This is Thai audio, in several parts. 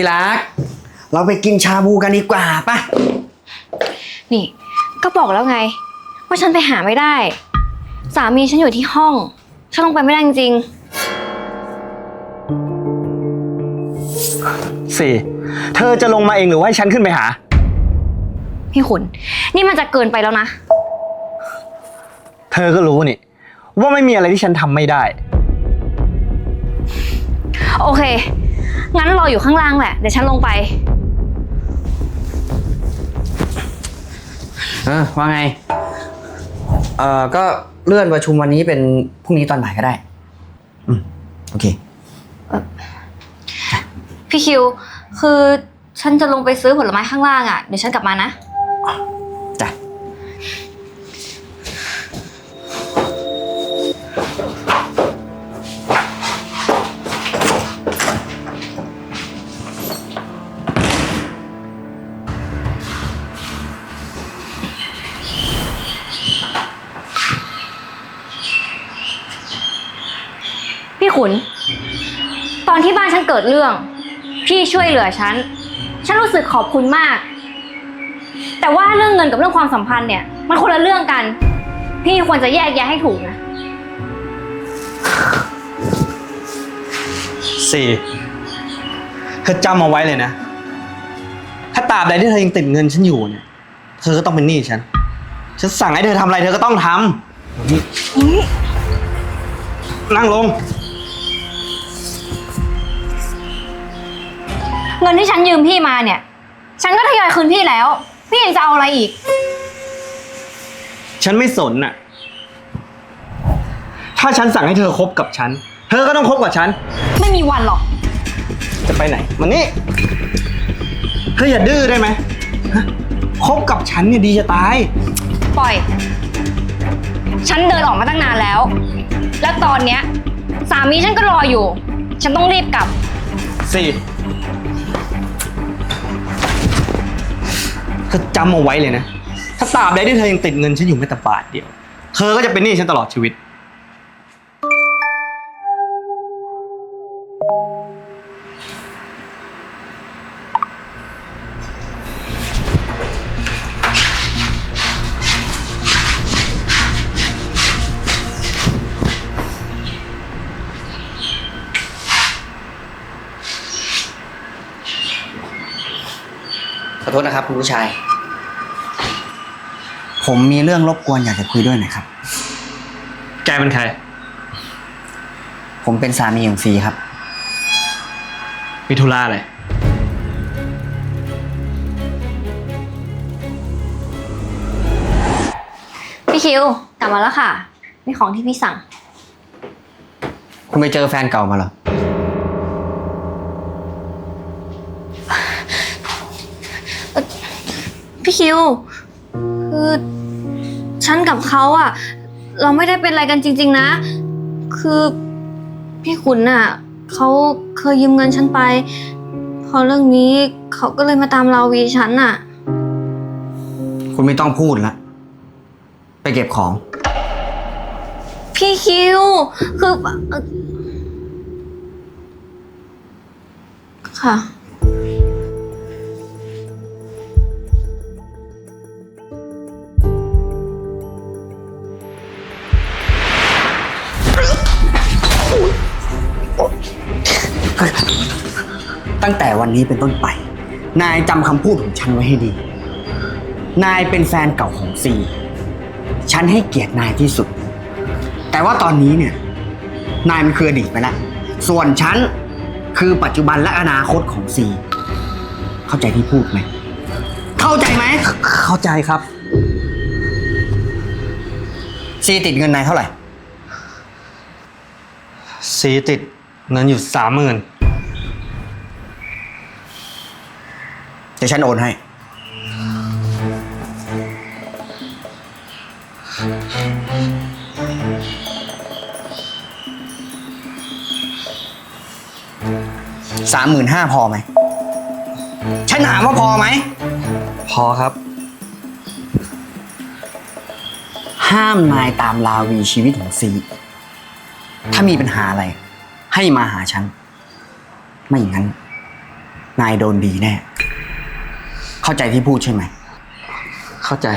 ที่รัก เราไปกินชาบูกันดีกว่าปะนี่ ก็บอกแล้วไง ว่าฉันไปหาไม่ได้ สามีฉันอยู่ที่ห้อง ฉันลงไปไม่ได้จริงสี่เธอจะลงมาเองหรือว่าให้ฉันขึ้นไปหา ๆพี่ขุน นี่มันจะเกินไปแล้วนะ เธอก็รู้นี่ ว่าไม่มีอะไรที่ฉันทำไม่ได้ โอเค งั้นรออยู่ข้างล่างแหละ เดี๋ยวฉันลงไป เออว่าไง เออก็เลื่อนประชุมวันนี้เป็นพรุ่งนี้ตอนบ่ายก็ได้ อืม โอเค พี่คิว คือฉันจะลงไปซื้อผลไม้ข้างล่างอะ เดี๋ยวฉันกลับมานะจ้ะ พี่ขุนตอนที่บ้านฉันเกิดเรื่อง พี่ช่วยเหลือฉัน ฉันรู้สึกขอบคุณมาก แต่ว่าเรื่องเงินกับเรื่องความสัมพันธ์เนี่ย มันคนละเรื่องกัน พี่ควรจะแยกแยะให้ถูกนะ สี่เธอจำเอาไว้เลยนะ ถ้าตราบใดที่เธอยังติดเงินฉันอยู่เนี่ย เธอก็ต้องเป็นหนี้ฉัน ฉันสั่งให้เธอทำอะไรเธอก็ต้องทำนี่นั่งลง เงินที่ฉันยืมพี่มาเนี่ย ฉันก็ทยอยคืนพี่แล้ว พี่ยังจะเอาอะไรอีก ฉันไม่สนน่ะ ถ้าฉันสั่งให้เธอคบกับฉัน เธอก็ต้องคบกับฉัน ไม่มีวันหรอก จะไปไหนมานี่ เธออย่าดื้อได้ไหมฮะคบกับฉันเนี่ยดีจะตาย ปล่อย ฉันเดินออกมาตั้งนานแล้ว แล้วตอนเนี้ย สามีฉันก็รออยู่ ฉันต้องรีบกลับ สี่ จำเอาไว้เลยนะ ถ้าตราบใดที่เธอยังติดเงินฉันอยู่แม้แต่บาทเดียว เธอก็จะเป็นหนี้ฉันตลอดชีวิต ขอโทษนะครับ คุณผู้ชาย ผมมีเรื่องรบกวนอยากจะคุยด้วยหน่อยครับ แกเป็นใคร ผมเป็นสามีของซีครับ มีธุระอะไร พี่คิว กลับมาแล้วค่ะนี่ของที่พี่สั่ง คุณไปเจอแฟนเก่ามาเหรอ พี่คิว คือ ฉันกับเขาอะเราไม่ได้เป็นอะไรกันจริง ๆ นะ คือพี่ขุนน่ะเขาเคยยืมเงินฉันไป พอเรื่องนี้เขาก็เลยมาตามเราวีฉันน่ะ คุณไม่ต้องพูดละไปเก็บของ พี่คิว คือเอ่อค่ะ ตั้งแต่วันนี้เป็นต้นไป นายจำคำพูดของฉันไว้ให้ดี นายเป็นแฟนเก่าของซี ฉันให้เกียรตินายที่สุด แต่ว่าตอนนี้เนี่ย นายมันคืออดีตไปแล้ว ส่วนฉันคือปัจจุบันและอนาคตของซี เข้าใจที่พูดไหม เข้าใจไหม เข้าใจครับ ซีติดเงินนายเท่าไหร่สีติดเงินอยู่สามหมื่น เดี๋ยวฉันโอนให้ สามหมื่นห้าพอไหม ฉันถามว่าพอไหม พอครับ ห้ามนายตามลาวีชีวิตของซี ถ้ามีปัญหาอะไร ให้มาหาฉัน ไม่อย่างนั้นไม่นายโดนดีแน่ เข้าใจที่พูดใช่ไหม เข้าใจ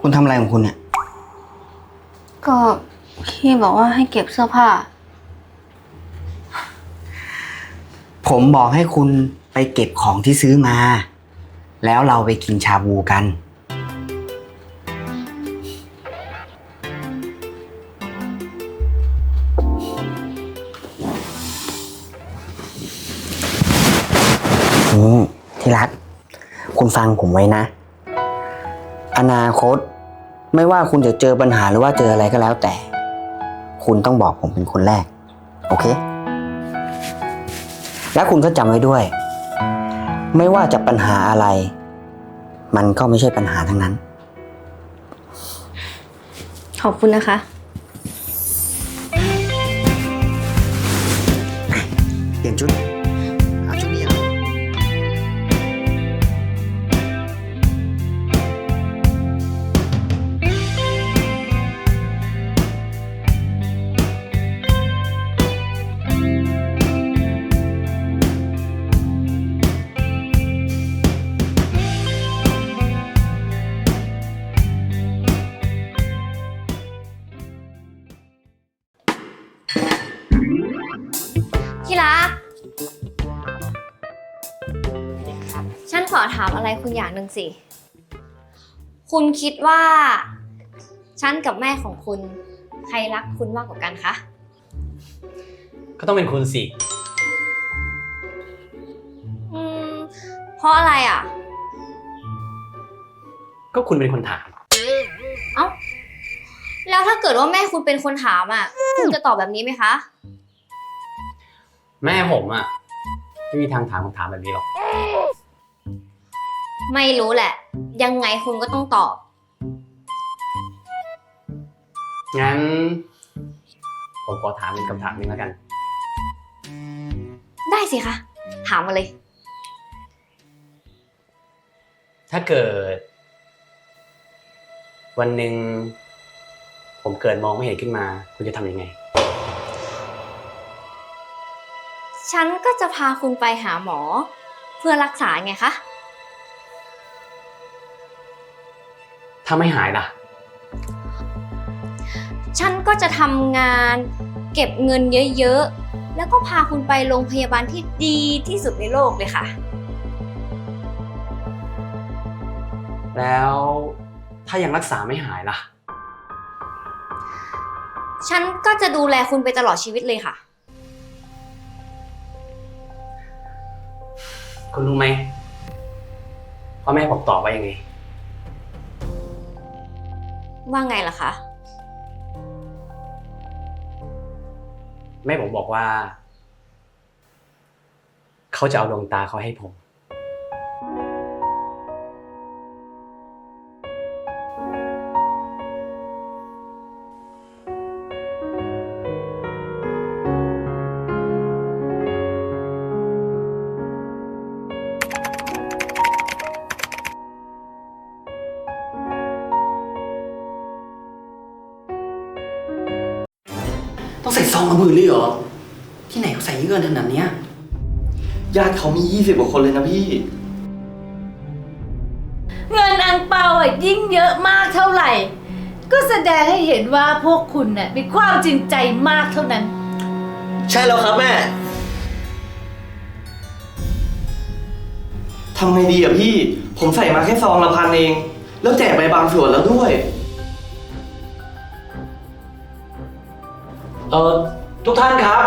คุณทำอะไรของคุณเนี่ย ก็พี่บอกว่าให้เก็บเสื้อผ้า ผมบอกให้คุณไปเก็บของที่ซื้อมา แล้วเราไปกินชาบูกันนี่ คุณฟังผมไว้นะ อนาคต ไม่ว่าคุณจะเจอปัญหาหรือว่าเจออะไรก็แล้วแต่ คุณต้องบอกผมเป็นคนแรก โอเค และคุณก็จำไว้ด้วย ไม่ว่าจะปัญหาอะไร มันก็ไม่ใช่ปัญหาทั้งนั้น ขอบคุณนะคะ หนึ่งสิ คุณคิดว่า ฉันกับแม่ของคุณ ใครรักคุณมากกว่ากันคะ ก็ต้องเป็นคุณสิ อืม เพราะอะไรอะ ก็คุณเป็นคนถาม เอ้า แล้วถ้าเกิดว่าแม่คุณเป็นคนถามอะ คุณจะตอบแบบนี้ไหมคะ แม่ผมอะไม่มีทางถามคำถามแบบนี้หรอก ไม่รู้แหละ ยังไงคุณก็ต้องตอบ งั้น ผมขอถามอีกคำถามหนึ่งแล้วกัน ได้สิคะ ถามมาเลย ถ้าเกิด วันหนึ่งผมเกิดมองไม่เห็นขึ้นมา คุณจะทำยังไง ฉันก็จะพาคุณไปหาหมอ เพื่อรักษาไงคะ ถ้าไม่หายล่ะ ฉันก็จะทำงานเก็บเงินเยอะๆ แล้วก็พาคุณไปโรงพยาบาลที่ดีที่สุดในโลกเลยค่ะ แล้วถ้ายังรักษาไม่หายล่ะ ฉันก็จะดูแลคุณไปตลอดชีวิตเลยค่ะ คุณรู้ไหมพ่อแม่ผมตอบว่ายังไง ว่าไงล่ะคะ แม่ผมบอกว่า เขาจะเอาดวงตาเขาให้ผม ต้องใส่ซองละหมื่นเลยเหรอ ที่ไหนเขาใส่เงินขนาดเนี้ยญาติเขามียี่สิบกว่าคนเลยนะพี่ เงินอังเปาอะยิ่งเยอะมากเท่าไหร่ ก็แสดงให้เห็นว่าพวกคุณน่ะมีความจริงใจมากเท่านั้น ใช่แล้วครับแม่ทำไงดีอะพี่ ผมใส่มาแค่ซองละพันเอง แล้วแจกไปบางส่วนแล้วด้วย เออทุกท่านครับ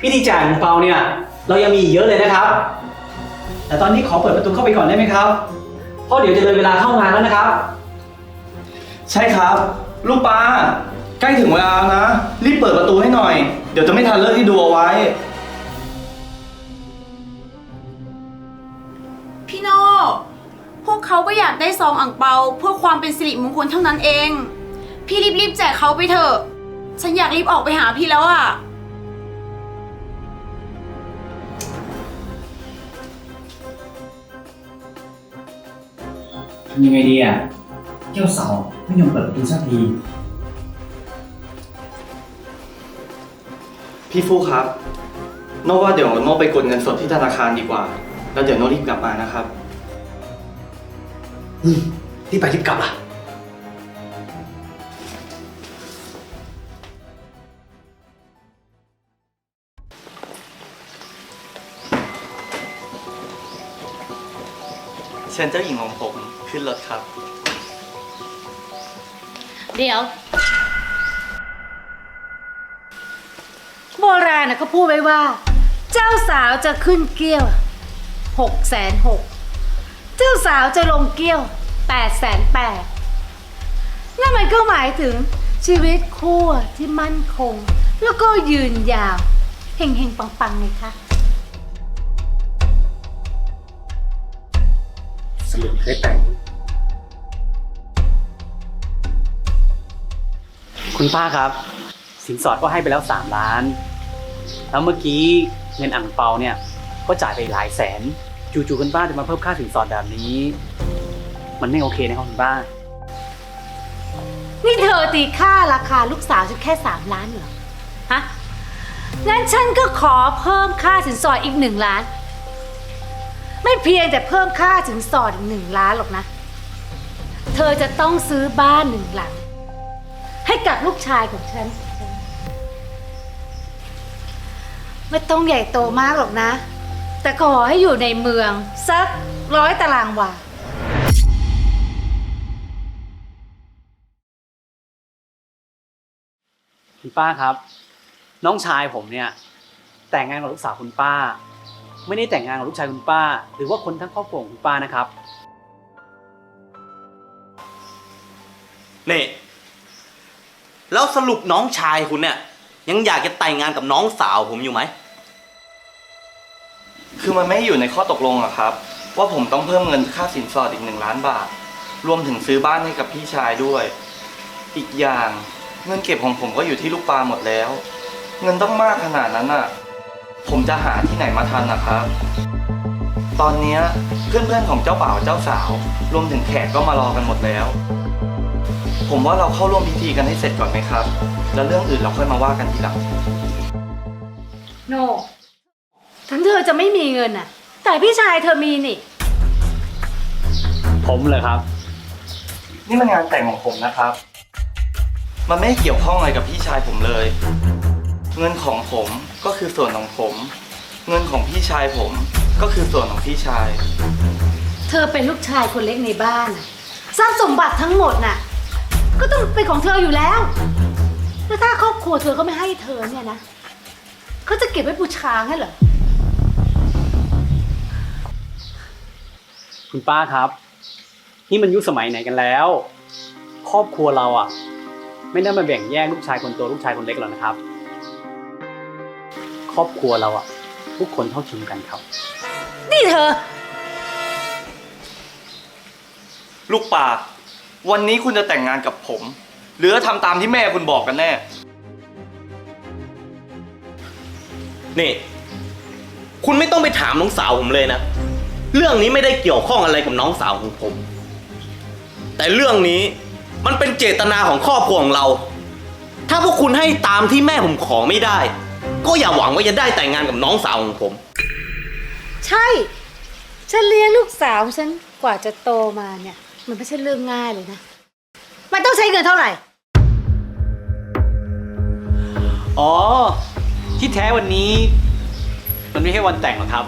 พิธีจ่ายของเปาเนี่ย เรายังมีอีกเยอะเลยนะครับ แต่ตอนนี้ขอเปิดประตูเข้าไปก่อนได้ไหมครับ เพราะเดี๋ยวจะเลยเวลาเข้างานแล้วนะครับ ใช่ครับ ลูกปลาใกล้ถึงเวลาแล้วนะ รีบเปิดประตูให้หน่อย เดี๋ยวจะไม่ทันเลิกที่ดูเอาไว้ พี่โน่พวกเขาก็อยากได้ซองอ่างเปาเพื่อความเป็นสิริมงคลเท่านั้นเอง พี่รีบๆแจกเขาไปเถอะ ฉันอยากรีบออกไปหาพี่แล้วอะพทำยังไงดีอะเจ้าสาวไม่ยอมเปิดประตูสักทีพี่ฟูครับโน้ว่าเดี๋ยวโน้ไปกดเงินสดที่ธนาคารดีกว่า แล้วเดี๋ยวโน้รีบกลับมานะครับรีบไปรีบกลับล่ะ เชิญเจ้าหญิงของผมขึ้นรถครับ เดี๋ยว โบราณนะเขาพูดไว้ว่า เจ้าสาวจะขึ้นเกี้ยวหกแสนหกเจ้าสาวจะลงเกี้ยวแปดแสนแปดนั่นมันก็หมายถึงชีวิตคู่ที่มั่นคง แล้วก็ยืนยาวเฮงเฮงๆปังๆไงคะ สรุปได้แต่ง คุณป้าครับ สินสอดก็ให้ไปแล้ว3ล้าน แล้วเมื่อกี้เงินอ่างเปาเนี่ย ก็จ่ายไปหลายแสน จู่ๆคุณป้าจะมาเพิ่มค่าสินสอดแบบนี้ มันไม่โอเคนะครับคุณป้า นี่เธอตีค่าราคาลูกสาวฉันแค่สามล้านเหรอ ฮะ งั้นฉันก็ขอเพิ่มค่าสินสอดอีกหนึ่งล้าน ไม่เพียงแต่เพิ่มค่าสินสอดอีกหนึ่งล้านหรอกนะ เธอจะต้องซื้อบ้านหนึ่งหลัง ให้กับลูกชายของฉัน ไม่ต้องใหญ่โตมากหรอกนะ แต่ขอให้อยู่ในเมือง สักร้อยตารางวาคุณป้าครับ น้องชายผมเนี่ย แต่งงานกับลูกสาวคุณป้า ไม่ได้แต่งงานกับลูกชายคุณป้า หรือว่าคนทั้งครอบครัวของคุณป้านะครับ นี่ แล้วสรุปน้องชายคุณเนี่ย ยังอยากจะแต่งงานกับน้องสาวผมอยู่ไหม คือมันไม่อยู่ในข้อตกลงอะครับ ว่าผมต้องเพิ่มเงินค่าสินสอดอีกหนึ่งล้านบาท รวมถึงซื้อบ้านให้กับพี่ชายด้วย อีกอย่างเงินเก็บของผมก็อยู่ที่ลูกปลาหมดแล้ว เงินต้องมากขนาดนั้นอะ ผมจะหาที่ไหนมาทันนะครับ ตอนเนี้ยเพื่อนๆของเจ้าบ่าวเจ้าสาว รวมถึงแขกก็มารอกันหมดแล้ว ผมว่าเราเข้าร่วมพิธีกันให้เสร็จก่อนไหมครับ แล้วเรื่องอื่นเราค่อยมาว่ากันทีหลัง โนถึงเธอจะไม่มีเงินน่ะ แต่พี่ชายเธอมีนี่ ผมเลยครับ นี่มันงานแต่งของผมนะครับ มันไม่ได้เกี่ยวข้องอะไรกับพี่ชายผมเลย เงินของผมก็คือส่วนของผม เงินของพี่ชายผมก็คือส่วนของพี่ชาย เธอเป็นลูกชายคนเล็กในบ้านน่ะทรัพย์สมบัติทั้งหมดน่ะ ก็ต้องเป็นของเธออยู่แล้ว แล้วถ้าครอบครัวเธอก็ไม่ให้เธอเนี่ยนะเขาจะเก็บไว้บูชาให้เหรอ คุณป้าครับ นี่มันยุคสมัยไหนกันแล้ว ครอบครัวเราอะ ไม่ได้มาแบ่งแยกลูกชายคนโตลูกชายคนเล็กหรอกนะครับ ครอบครัวเราอะทุกคนเท่าเทียมกันครับ นี่เธอ ลูกปลาวันนี้คุณจะแต่งงานกับผม หรือทำตามที่แม่คุณบอกกันแน่ นี่ คุณไม่ต้องไปถามน้องสาวผมเลยนะ เรื่องนี้ไม่ได้เกี่ยวข้องอะไรกับน้องสาวของผม แต่เรื่องนี้มันเป็นเจตนาของครอบครัวของเรา ถ้าพวกคุณให้ตามที่แม่ผมขอไม่ได้ ก็อย่าหวังว่าจะได้แต่งงานกับน้องสาวของผม ใช่ ฉันเลี้ยงลูกสาวของฉันกว่าจะโตมาเนี่ย มันไม่ใช่เรื่องง่ายเลยนะ มันต้องใช้เงินเท่าไหร่ อ๋อ ที่แท้วันนี้ มันไม่ใช่วันแต่งหรอกครับ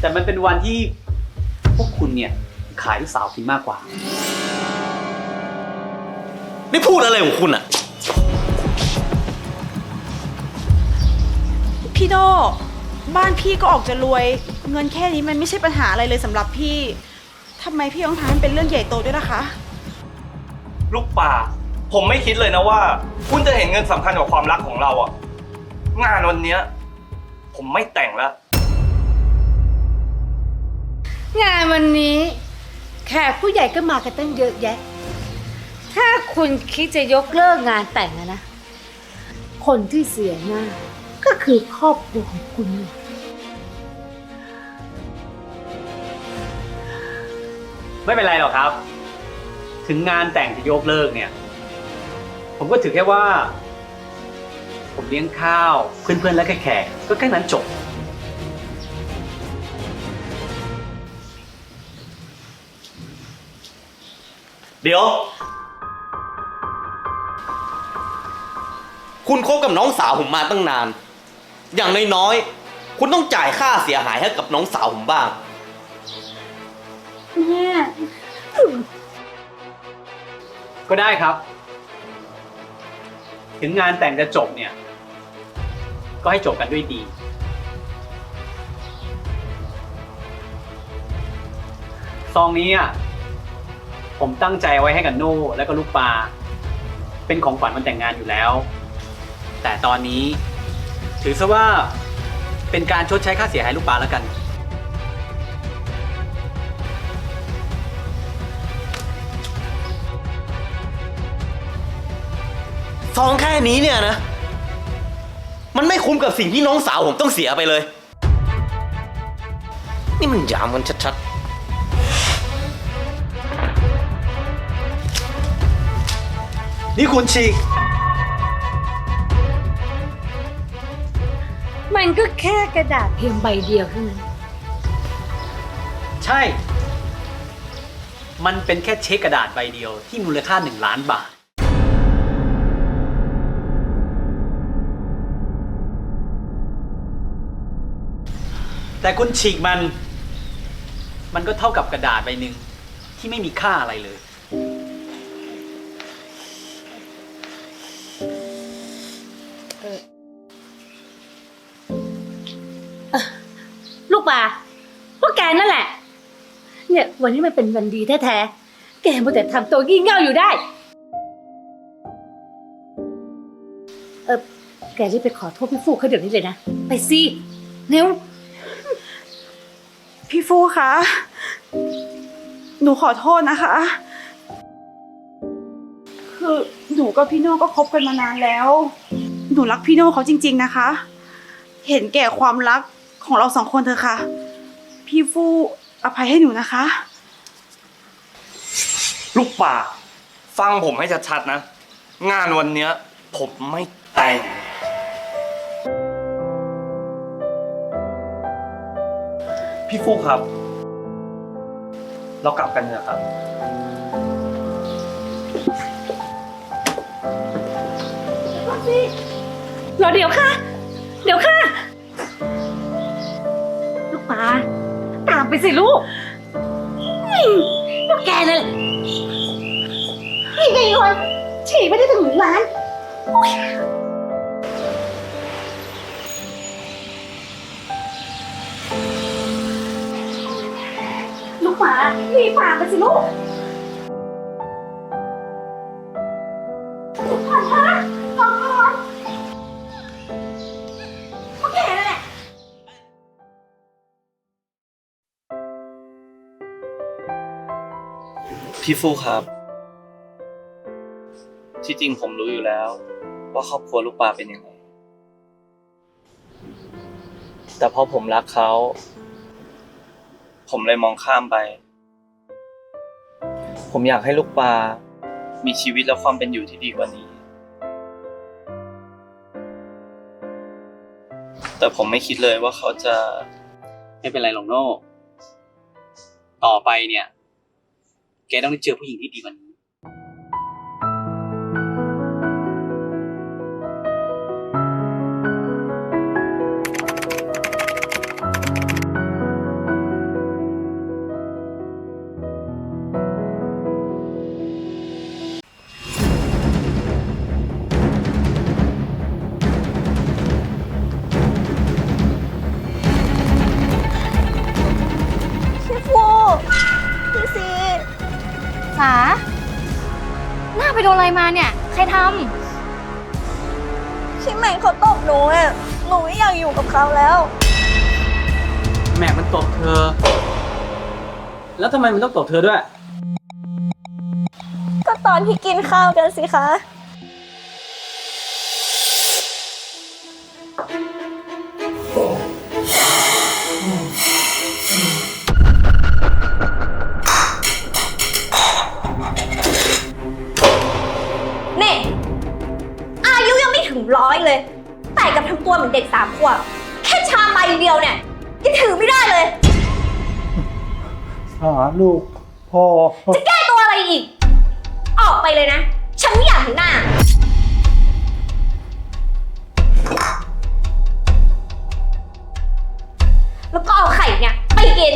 แต่มันเป็นวันที่พวกคุณเนี่ย ขายลูกสาวคุณมากกว่านี่พูดอะไรของคุณอะ พี่โดบ้านพี่ก็ออกจะรวย เงินแค่นี้มันไม่ใช่ปัญหาอะไรเลยสำหรับพี่ทำไมพี่ต้องทำให้มันเป็นเรื่องใหญ่โตด้วยนะคะ ลูกปลาผมไม่คิดเลยนะว่า คุณจะเห็นเงินสำคัญกว่าความรักของเราอะงานวันเนี้ย ผมไม่แต่งแล้วงานวันนี้ แขกผู้ใหญ่ก็มากันตั้งเยอะแยะ ถ้าคุณคิดจะยกเลิกงานแต่งอะนะ คนที่เสียหน้า ก็คือครอบครัวของคุณนี่ไม่เป็นไรหรอกครับ ถึงงานแต่งจะยกเลิกเนี่ย ผมก็ถือแค่ว่า ผมเลี้ยงข้าวเพื่อนๆและแขกๆก็แค่นั้นจบ เดี๋ยว คุณคบกับน้องสาวผมมาตั้งนาน อย่างน้อยๆ คุณต้องจ่ายค่าเสียหายให้กับน้องสาวผมบ้าง แม่ ก็ได้ครับ ถึงงานแต่งจะจบเนี่ย ก็ให้จบกันด้วยดี ซองนี้อะผมตั้งใจไว้ให้กับโน่และก็ลูกปลาเป็นของขวัญวันแต่งงานอยู่แล้ว แต่ตอนนี้ ถือซะว่าเป็นการชดใช้ค่าเสียหายลูกปลาแล้วกัน ซองแค่นี้เนี่ยนะ มันไม่คุ้มกับสิ่งที่น้องสาวผมต้องเสียไปเลย นี่มันยามกันชัดนี่คุณฉีก มันก็แค่กระดาษเพียงใบเดียวเท่านั้น ใช่ มันเป็นแค่เช็คกระดาษใบเดียวที่มูลค่าหนึ่งล้านบาท แต่คุณฉีกมัน มันก็เท่ากับกระดาษใบหนึ่งที่ไม่มีค่าอะไรเลยลู นั่นแหละ เนี่ยวันนี้มันเป็นวันดีแท้ๆ แกมัวแต่ทำตัวงี่เง่าอยู่ได้ เออแกรีบไปขอโทษพี่ฟูเขาเดี๋ยวนี้เลยนะ ไปสิเร็ว พี่ฟูคะ หนูขอโทษนะคะ คือหนูกับพี่โน่ก็คบกันมานานแล้ว หนูรักพี่โน่เขาจริง ๆ นะคะ เห็นแก่ความรักของเราสองคนเถอะค่ะ พี่ฟูอภัยให้หนูนะคะๆลูกป่า ฟังผมให้ชัดๆนะ งานวันเนี้ย ผมไม่แต่ง พี่ฟูกครับ เรากลับกันเถอะครับ รอเดี๋ยวค่ะ เดี๋ยวค่ะ ไปสิลูกนี่ลูกแกนั่นแหละนี่ไงคนฉีกไม่ได้ถึงร้านโอ๊ยลูกปลารีบตามไปสิลูกลูก พี่ฟูครับ ที่จริงผมรู้อยู่แล้ว ว่าครอบครัวลูกปลาเป็นยังไง แต่พอผมรักเขา ผมเลยมองข้ามไป ผมอยากให้ลูกปลา มีชีวิตและความเป็นอยู่ที่ดีกว่านี้ แต่ผมไม่คิดเลยว่าเขาจะ ไม่เป็นไรหรอกโน่ ต่อไปเนี่ย แกต้องได้เจอผู้หญิงที่ดีกว่านี้ มาเนี่ย ใครทชิใหม่เขาตบหนูอะ หนูไม่อยากอยู่กับเขาแล้ว แม่มันตบเธอ แล้วทำไมมันต้องตบเธอด้วย ก็ตอนที่กินข้าวกันสิคะ ร้อยเลย แต่กับทำตัวเหมือนเด็กสามขวบแค่ชามใบเดียวเนี่ยยังถือไม่ได้เลย หาลูกพ่อจะแก้ตัวอะไรอีก ออกไปเลยนะ ฉันไม่อยากเห็นหน้า แล้วก็เอาไข่เนี่ยไปกิน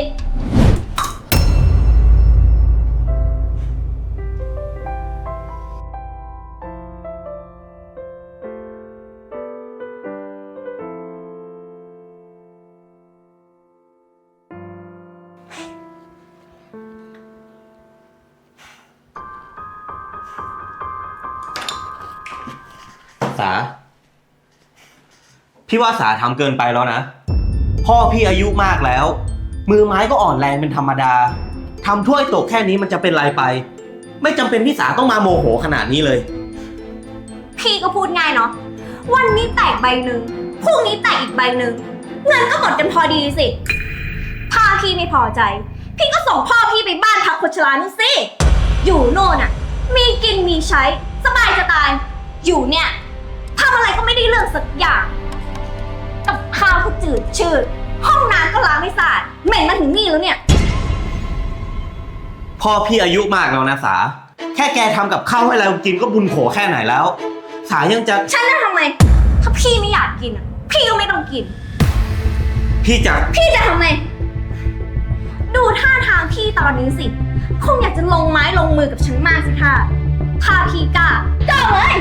พี่ว่าสาทำเกินไปแล้วนะ พ่อพี่อายุมากแล้ว มือไม้ก็อ่อนแรงเป็นธรรมดาทำถ้วยตกแค่นี้มันจะเป็นไรไป ไม่จำเป็นพี่สาต้องมาโมโหขนาดนี้เลย พี่ก็พูดง่ายเนาะ วันนี้แตกใบหนึ่งพรุ่งนี้แตกอีกใบหนึ่งเงินก็หมดกันพอดีสิ ถ้าพี่ไม่พอใจ พี่ก็ส่งพ่อพี่ไปบ้านพักคนชรานู่นสิ อยู่โน่นอะมีกินมีใช้ สบายจะตาย อยู่เนี่ยทำอะไรก็ไม่ได้เรื่องสักอย่าง กับข้าวก็จืดชืด ห้องน้ำก็ล้างไม่สะอาดเหม็นมาถึงนี่แล้วเนี่ย พ่อพี่อายุมากแล้วนะสา แค่แกทำกับข้าวให้เรากินก็บุญโขแค่ไหนแล้ว สายังจะฉันจะทำไม ถ้าพี่ไม่อยากกินอะพี่ก็ไม่ต้องกิน พี่จะพี่จะทำไงดูท่าทางพี่ตอนนี้สิ คงอยากจะลงไม้ลงมือกับฉันมากสิท่าถ้าพี่กล้าก็เอาเลย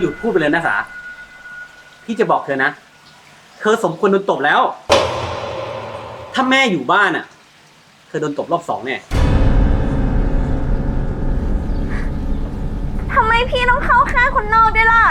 หยุดพูดไปเลยนะสาพี่จะบอกเธอนะ เธอสมควรโดนตบแล้ว ถ้าแม่อยู่บ้านอะ เธอโดนตบรอบสองเนี่ยทำไมพี่ต้องเข้าข้างคนนอกด้วยล่ะ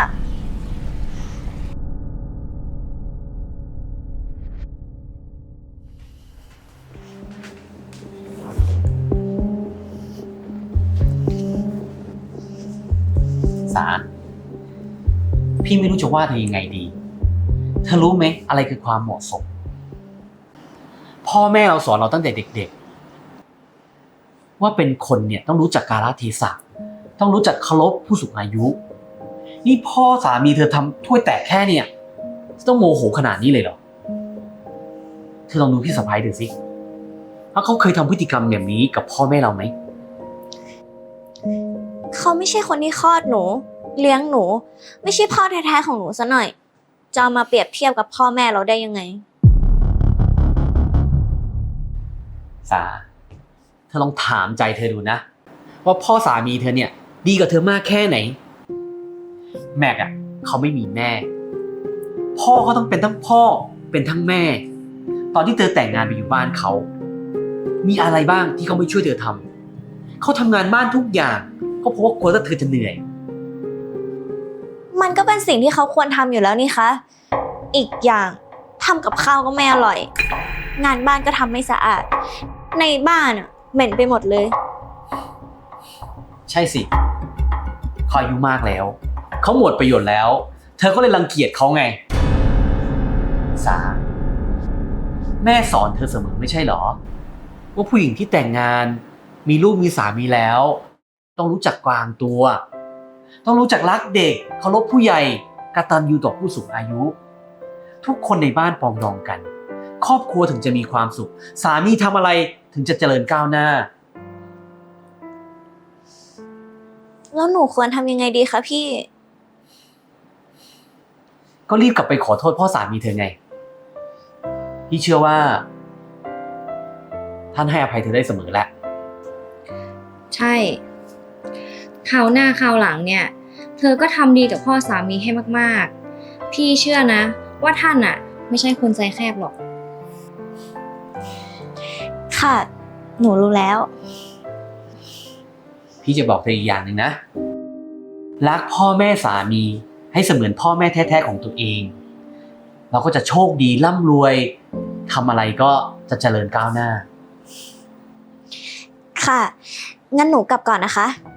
พี่ไม่รู้จะว่าเธอยังไงดี เธอรู้ไหมอะไรคือความเหมาะสม พ่อแม่เราสอนเราตั้งแต่เด็ก ๆ ว่าเป็นคนเนี่ยต้องรู้จักกาลเทศะต้องรู้จักเคารพผู้สูงอายุ นี่พ่อสามีเธอทำถ้วยแตกแค่เนี่ย ต้องโมโหขนาดนี้เลยเหรอ เธอลองดูพี่สะพ้ายดูสิว่าเขาเคยทำพฤติกรรมแบบนี้กับพ่อแม่เราไหม เขาไม่ใช่คนที่คลอดหนู เลี้ยงหนู ไม่ใช่พ่อแท้ๆของหนูซะหน่อย จะเอามาเปรียบเทียบกับพ่อแม่เราได้ยังไง สา เธอลองถามใจเธอดูนะ ว่าพ่อสามีเธอเนี่ย ดีกับเธอมากแค่ไหน แม็กอะเขาไม่มีแม่ พ่อก็ต้องเป็นทั้งพ่อเป็นทั้งแม่ ตอนที่เธอแต่งงานไปอยู่บ้านเขา มีอะไรบ้างที่เขาไม่ช่วยเธอทำเขาทำงานบ้านทุกอย่าง ก็เพราะว่ากลัวว่าเธอจะเหนื่อย มันก็เป็นสิ่งที่เขาควรทำอยู่แล้วนี่คะ อีกอย่างทำกับข้าวก็ไม่อร่อย งานบ้านก็ทำไม่สะอาด ในบ้านอะเหม็นไปหมดเลย ใช่สิ เขาอายุมากแล้ว เขาหมดประโยชน์แล้ว เธอก็เลยรังเกียจเขาไง สา แม่สอนเธอเสมอไม่ใช่เหรอ ว่าผู้หญิงที่แต่งงาน มีลูกมีสามีแล้ว ต้องรู้จักกวางตัว ต้องรู้จักรักเด็กเคารพผู้ใหญ่กตัญญูต่อผู้สูงอายุ ทุกคนในบ้านปรองดองกัน ครอบครัวถึงจะมีความสุข สามีทำอะไรถึงจะเจริญก้าวหน้า แล้วหนูควรทำยังไงดีคะพี่ ก็รีบกลับไปขอโทษพ่อสามีเธอไง พี่เชื่อว่า ท่านให้อภัยเธอได้เสมอแหละ ใช่ คราวหน้าคราวหลังเนี่ย เธอก็ทำดีกับพ่อสามีให้มากๆ พี่เชื่อนะ ว่าท่านอะไม่ใช่คนใจแคบหรอก ค่ะ หนูรู้แล้ว พี่จะบอกเธออีกอย่างหนึ่งนะ รักพ่อแม่สามีให้เสมือนพ่อแม่แท้ๆของตัวเอง เราก็จะโชคดีร่ำรวยทำอะไรก็จะเจริญก้าวหน้า ค่ะ งั้นหนูกลับก่อนนะคะค